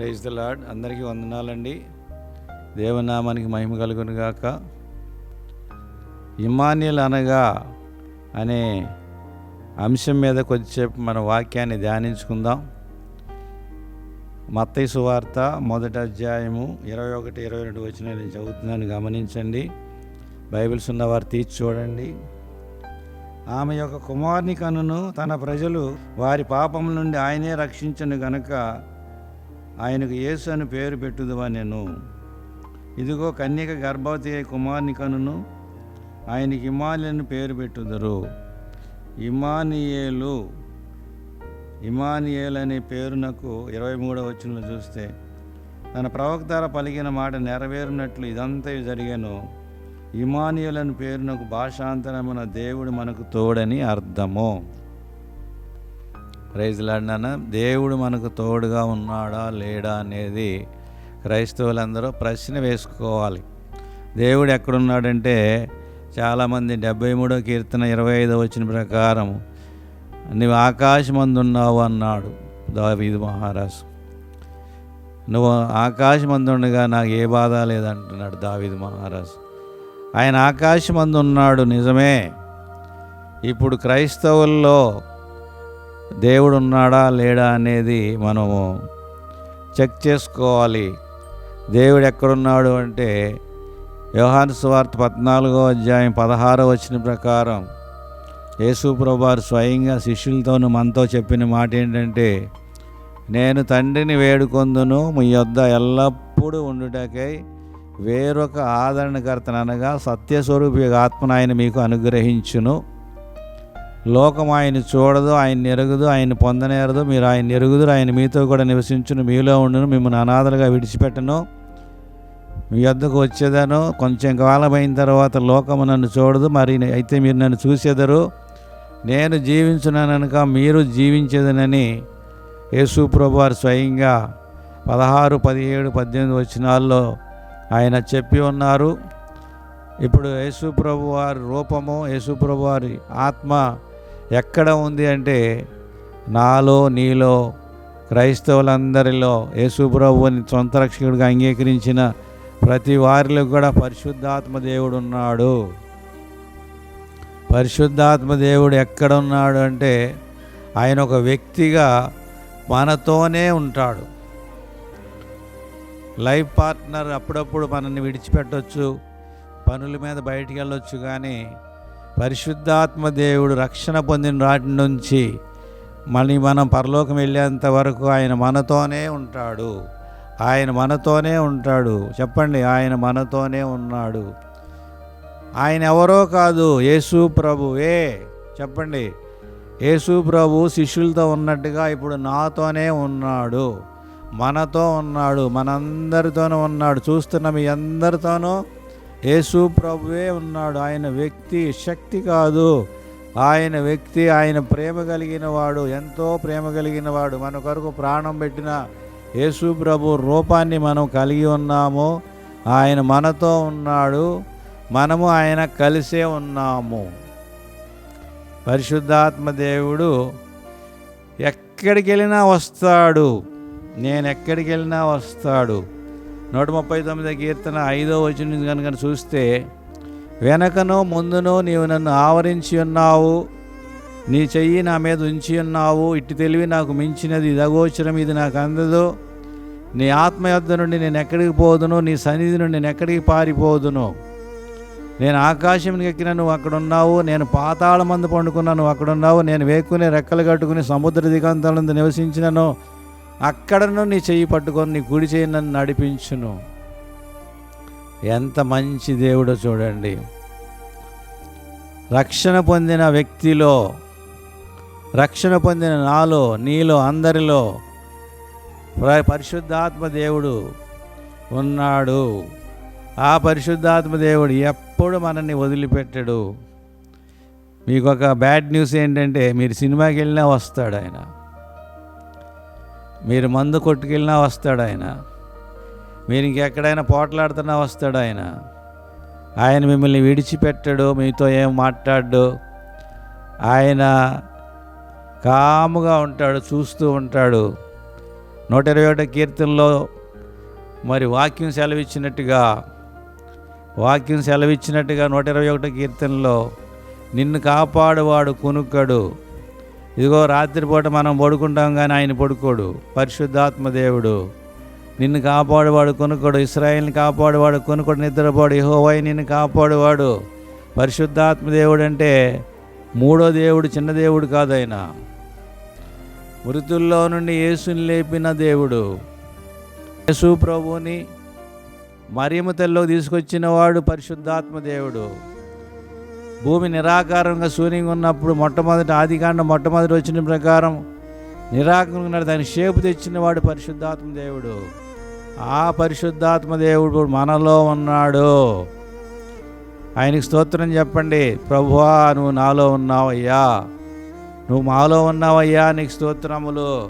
Praise the lord అందరికీ వందనాలండి. దేవనామానికి మహిమ కలుగును గాక. ఇమాన్యుల్ అనగా అనే అంశం మీద కొద్దిసేపు మన వాక్యాన్ని ధ్యానించుకుందాం. మత్తయ్య సువార్త మొదటి అధ్యాయము ఇరవై ఒకటి ఇరవై రెండు వచ్చిన నేను చదువుతున్నాను గమనించండి. బైబిల్స్ ఉన్నవారు తీర్చి చూడండి. ఆమె యొక్క కుమార్ని కనును తన ప్రజలు వారి పాపం నుండి ఆయనే రక్షించను గనక ఆయనకు యేసు అని పేరు పెట్టుదువా నేను. ఇదిగో కన్యక గర్భవతి కుమార్ని కుమారుని కనును ఆయనకి ఇమానియన్ పేరు పెట్టుదరు. ఇమానియేలు ఇమానియేల్ అనే పేరునకు ఇరవై మూడవ వచనంలో చూస్తే తన ప్రవక్తార పలికిన మాట నెరవేరినట్లు ఇదంతా జరిగాను. ఇమానియులను అని పేరునకు భాషాంతరమున దేవుడు మనకు తోడని అర్థము. ప్రైజ్లాడినాన దేవుడు మనకు తోడుగా ఉన్నాడా లేడా అనేది క్రైస్తవులందరూ ప్రశ్న వేసుకోవాలి. దేవుడు ఎక్కడున్నాడంటే చాలామంది డెబ్బై మూడో కీర్తన ఇరవై ఐదో వచ్చిన ప్రకారం నువ్వు ఆకాశమందున్నావు అన్నాడు దావీదు మహారాజు. నువ్వు ఆకాశమందుండగా నాకు ఏ బాధ లేదంటున్నాడు దావీదు మహారాజు. ఆయన ఆకాశమందు ఉన్నాడు నిజమే. ఇప్పుడు క్రైస్తవుల్లో దేవుడు ఉన్నాడా లేడా అనేది మనము చెక్ చేసుకోవాలి. దేవుడు ఎక్కడున్నాడు అంటే వ్యవహార స్వార్థ పద్నాలుగో అధ్యాయం పదహారో వచ్చిన ప్రకారం యేసు ప్రభువారు స్వయంగా శిష్యులతోనూ మనతో చెప్పిన మాట ఏంటంటే నేను తండ్రిని వేడుకొందును మీ యొద్ద ఎల్లప్పుడూ ఉండుటకై వేరొక ఆదరణకర్తనగా అనగా సత్యస్వరూపి ఆత్మను ఆయన మీకు అనుగ్రహించును. లోకం ఆయన చూడదు ఆయన ఎరగదు ఆయన పొందనేరదు. మీరు ఆయన ఎరుగుదురు ఆయన మీతో కూడా నివసించును మీలో ఉండును మిమ్మల్ని అనాథలుగా విడిచిపెట్టను. మీ వద్దకు వచ్చేదాను. కొంచెం కాలం అయిన తర్వాత లోకము నన్ను చూడదు మరి అయితే మీరు నన్ను చూసేదరు. నేను జీవించున్నాననుక మీరు జీవించేదనని యేసు ప్రభువారు స్వయంగా పదహారు పదిహేడు పద్దెనిమిది వచ్చినాల్లో ఆయన చెప్పి ఉన్నారు. ఇప్పుడు యేసు ప్రభు వారి రూపము యేసు ప్రభు వారి ఆత్మ ఎక్కడ ఉంది అంటే నాలో నీలో క్రైస్తవులందరిలో యేసుప్రభుని సొంత రక్షకుడిగా అంగీకరించిన ప్రతి వారిలో కూడా పరిశుద్ధాత్మ దేవుడు ఉన్నాడు. పరిశుద్ధాత్మ దేవుడు ఎక్కడ ఉన్నాడు అంటే ఆయన ఒక వ్యక్తిగా మనతోనే ఉంటాడు. లైఫ్ పార్ట్నర్ అప్పుడప్పుడు మనల్ని విడిచిపెట్టవచ్చు పనుల మీద బయటికి వెళ్ళొచ్చు కానీ పరిశుద్ధాత్మ దేవుడు రక్షణ పొందిన వాటి నుంచి మళ్ళీ మనం పరలోకం వెళ్ళేంత వరకు ఆయన మనతోనే ఉంటాడు. ఆయన మనతోనే ఉంటాడు. చెప్పండి ఆయన మనతోనే ఉన్నాడు. ఆయన ఎవరో కాదు యేసు ప్రభువే చెప్పండి. యేసు ప్రభు శిష్యులతో ఉన్నట్టుగా ఇప్పుడు నాతోనే ఉన్నాడు. మనతో ఉన్నాడు. మనందరితోనూ ఉన్నాడు. చూస్తున్న మీ అందరితోనూ యేసు ప్రభువే ఉన్నాడు. ఆయన వ్యక్తి శక్తి కాదు. ఆయన వ్యక్తి ఆయన ప్రేమ కలిగిన వాడు ఎంతో ప్రేమ కలిగిన వాడు. మన కొరకు ప్రాణం పెట్టిన యేసు ప్రభు రూపాన్ని మనం కలిగి ఉన్నాము. ఆయన మనతో ఉన్నాడు. మనము ఆయన కలిసే ఉన్నాము. పరిశుద్ధాత్మ దేవుడు ఎక్కడికి వెళ్ళినా వస్తాడు. నేను ఎక్కడికి వెళ్ళినా వస్తాడు. నూట ముప్పై తొమ్మిది కీర్తన ఐదో వచ్చిన కనుక చూస్తే వెనకనో ముందునో నీవు నన్ను ఆవరించి ఉన్నావు నీ చెయ్యి నా మీద ఉంచి ఉన్నావు ఇట్టి తెలివి నాకు మించినది ఇదగోచరం ఇది నాకు అందదు. నీ ఆత్మ యొద్ద నుండి నేను ఎక్కడికి పోదును నీ సన్నిధి నుండి నేను ఎక్కడికి పారిపోదును? నేను ఆకాశం ఎక్కిన నువ్వు అక్కడున్నావు నేను పాతాళ మందు పండుకున్నా నువ్వు అక్కడున్నావు నేను వేకునే రెక్కలు కట్టుకుని సముద్ర దిగంతాలందు నివసించినను అక్కడను నీ చెయ్యి పట్టుకొని నీ గుడి చేయి నన్ను నడిపించును. ఎంత మంచి దేవుడో చూడండి. రక్షణ పొందిన వ్యక్తిలో రక్షణ పొందిన నాలో నీలో అందరిలో పరిశుద్ధాత్మ దేవుడు ఉన్నాడు. ఆ పరిశుద్ధాత్మ దేవుడు ఎప్పుడు మనల్ని వదిలిపెట్టడు. మీకు ఒక బ్యాడ్ న్యూస్ ఏంటంటే మీరు సినిమాకి వెళ్ళినా వస్తాడు ఆయన. మీరు మందు కొట్టుకెళ్ళినా వస్తాడు ఆయన. మీరు ఇంకెక్కడైనా పోట్లాడుతున్నా వస్తాడు ఆయన. ఆయన మిమ్మల్ని విడిచిపెట్టడు మీతో ఏం మాట్లాడు ఆయన కాముగా ఉంటాడు చూస్తూ ఉంటాడు. నూట ఇరవై ఒకటి కీర్తనలో మరి వాక్యం సెలవిచ్చినట్టుగా వాక్యం సెలవిచ్చినట్టుగా నూట ఇరవై ఒకటి కీర్తనలో నిన్ను కాపాడువాడు కొనుక్కడు ఇదిగో రాత్రిపూట మనం పడుకుంటాం కానీ ఆయన పడుకోడు. పరిశుద్ధాత్మ దేవుడు నిన్ను కాపాడువాడు కొనుక్కోడు. ఇస్రాయిల్ని కాపాడువాడు కొనుక్కోడు. నిద్రపోడు. యహోవై నిన్ను కాపాడువాడు. పరిశుద్ధాత్మ దేవుడు అంటే మూడో దేవుడు చిన్న దేవుడు కాదు ఆయన. మృతుల్లో నుండి యేసుని లేపిన దేవుడు. యేసు ప్రభువుని మరియమ తెల్లో తీసుకొచ్చిన వాడు పరిశుద్ధాత్మ దేవుడు భూమి నిరాకారంగా శూన్యంగా ఉన్నప్పుడు మొట్టమొదటి ఆదికాండం మొట్టమొదటి వచ్చిన ప్రకారం నిరాకారంగా దాని షేపు తెచ్చిన వాడు పరిశుద్ధాత్మ దేవుడు. ఆ పరిశుద్ధాత్మ దేవుడు మనలో ఉన్నాడు. ఆయనకి స్తోత్రం చెప్పండి. ప్రభువా నువ్వు నాలో ఉన్నావయ్యా. నువ్వు మాలో ఉన్నావయ్యా నీకు స్తోత్రములు.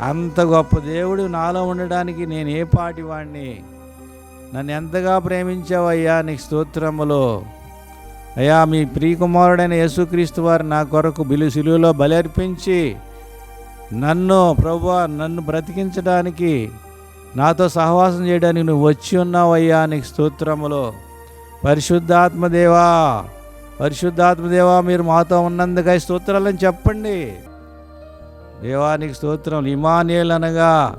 అంత గొప్ప దేవుడు నాలో ఉండడానికి నేను ఏ పాటి వాడిని నన్ను ఎంతగా ప్రేమించావయ్యా నీకు స్తోత్రములు. అయ్యా మీ ప్రియకుమారుడైన యేసుక్రీస్తు వారు నా కొరకు బిలు సిలువలో బలర్పించి నన్ను ప్రభు నన్ను బ్రతికించడానికి నాతో సహవాసం చేయడానికి నువ్వు వచ్చి ఉన్నావయ్యా నీకు స్తోత్రములు. పరిశుద్ధాత్మదేవా పరిశుద్ధాత్మదేవా మీరు మాతో ఉన్నందుకై స్తోత్రాలని చెప్పండి. దేవానికి స్తోత్రం. ఇమానియల్ అనగా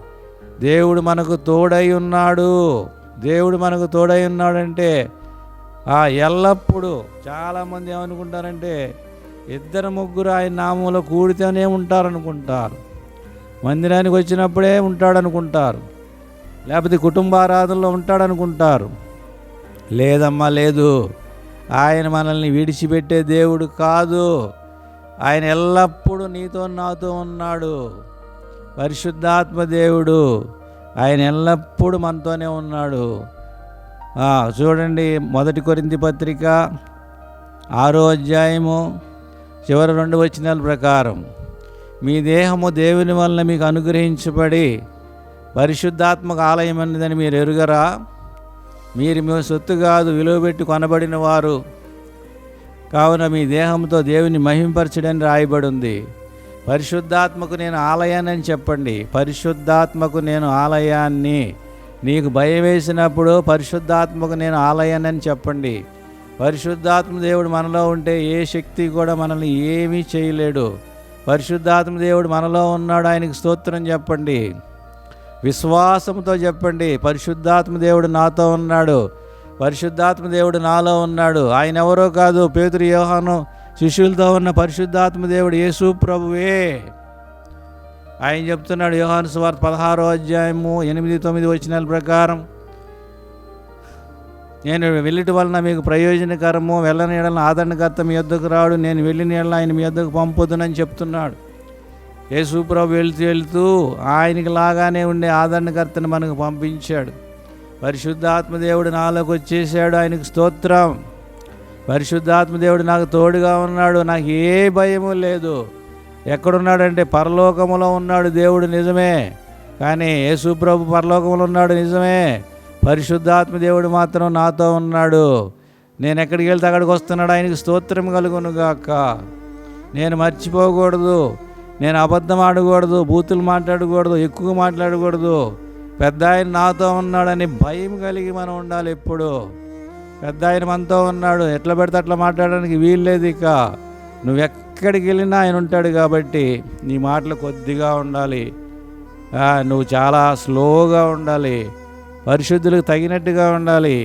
దేవుడు మనకు తోడై ఉన్నాడు. దేవుడు మనకు తోడై ఉన్నాడంటే ఆ ఎల్లప్పుడూ చాలామంది ఏమనుకుంటారంటే ఇద్దరు ముగ్గురు ఆయన నామంలో కూడితేనే ఉంటారనుకుంటారు. మందిరానికి వచ్చినప్పుడే ఉంటాడనుకుంటారు. లేకపోతే కుటుంబారాధనలో ఉంటాడనుకుంటారు. లేదమ్మా లేదు. ఆయన మనల్ని విడిచిపెట్టే దేవుడు కాదు. ఆయన ఎల్లప్పుడూ నీతో నాతో ఉన్నాడు. పరిశుద్ధాత్మ దేవుడు. ఆయన ఎల్లప్పుడూ మనతోనే ఉన్నాడు. చూడండి మొదటి కొరింది పత్రిక ఆరో అధ్యాయము చివరి రెండు వచనాల ప్రకారం. మీ దేహము దేవుని వలన మీకు అనుగ్రహించబడి పరిశుద్ధాత్మక ఆలయం అన్నదని మీరు ఎరుగరా? మీరు మీ సొత్తు కాదు విలువ పెట్టి కొనబడిన వారు. కావున మీ దేహంతో దేవుని మహింపరచడని రాయబడి ఉంది పరిశుద్ధాత్మకు నేను ఆలయాన్ని అని చెప్పండి. పరిశుద్ధాత్మకు నేను ఆలయాన్ని. నీకు భయం వేసినప్పుడు పరిశుద్ధాత్మకు నేను ఆలయాన్ని చెప్పండి. పరిశుద్ధాత్మ దేవుడు మనలో ఉంటే ఏ శక్తి కూడా మనల్ని ఏమీ చేయలేడు. పరిశుద్ధాత్మ దేవుడు మనలో ఉన్నాడు ఆయనకు స్తోత్రం చెప్పండి. విశ్వాసంతో చెప్పండి పరిశుద్ధాత్మ దేవుడు నాతో ఉన్నాడు. పరిశుద్ధాత్మ దేవుడు నాలో ఉన్నాడు. ఆయన ఎవరో కాదు పేతురు యోహాను శిష్యులతో ఉన్న పరిశుద్ధాత్మ దేవుడు యేసు ప్రభువే. ఆయన చెప్తున్నాడు యోహాను సువార్త పదహారో అధ్యాయము ఎనిమిది తొమ్మిది వచ్చినాల ప్రకారం నేను వెళ్ళటి వలన మీకు ప్రయోజనకరము వెళ్ళని ఎడల ఆదరణకర్త మీ యొద్దకు రాడు నేను వెళ్ళిన ఎడల ఆయన మీ యొద్దకు పంపుదునని చెప్తున్నాడు. యేసుప్రభు వెళుతూ వెళ్తూ ఆయనకి లాగానే ఉండే ఆదరణకర్తను మనకు పంపించాడు. పరిశుద్ధాత్మదేవుడు నాలోకి వచ్చేసాడు ఆయనకు స్తోత్రం. పరిశుద్ధాత్మదేవుడు నాకు తోడుగా ఉన్నాడు నాకు ఏ భయము లేదు. ఎక్కడున్నాడంటే పరలోకములో ఉన్నాడు దేవుడు నిజమే. కానీ యేసుప్రభు పరలోకములో ఉన్నాడు నిజమే. పరిశుద్ధాత్మ దేవుడు మాత్రం నాతో ఉన్నాడు. నేను ఎక్కడికి వెళ్తే అక్కడికి వస్తున్నాడు ఆయనకి స్తోత్రం కలుగును గాక. నేను మర్చిపోకూడదు. నేను అబద్ధం ఆడకూడదు బూతులు మాట్లాడకూడదు ఎక్కువ మాట్లాడకూడదు. పెద్ద ఆయన నాతో ఉన్నాడని భయం కలిగి మనం ఉండాలి ఎప్పుడు. పెద్ద ఆయన మనతో ఉన్నాడు ఎట్లా పెడితే అట్లా మాట్లాడడానికి వీల్లేదు ఇక. నువ్వు ఎక్కడికి వెళ్ళినా ఆయన ఉంటాడు కాబట్టి నీ మాటలు కొద్దిగా ఉండాలి. నువ్వు చాలా స్లోగా ఉండాలి. పరిశుద్ధులకు తగినట్టుగా ఉండాలి.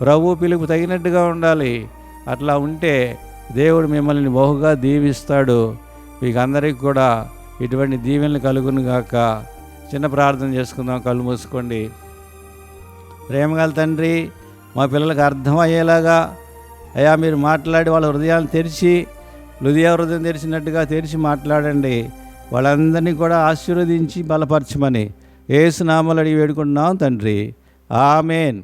ప్రభు పిలుపు తగినట్టుగా ఉండాలి. అట్లా ఉంటే దేవుడు మిమ్మల్ని బహుగా దీవిస్తాడు. మీకు అందరికీ కూడా ఇటువంటి దీవెనలు కలుగును గాక. చిన్న ప్రార్థన చేసుకుందాం కళ్ళు మూసుకోండి. ప్రేమగల తండ్రి మా పిల్లలకు అర్థమయ్యేలాగా అయ్యా మీరు మాట్లాడి వాళ్ళ హృదయాలను తెరిచి హృదయ హృదయం తెరిచినట్టుగా తెరిచి మాట్లాడండి. వాళ్ళందరినీ కూడా ఆశీర్వదించి బలపరచమని ఏసునామలు అడిగి వేడుకుంటున్నాం తండ్రి. ఆమెన్.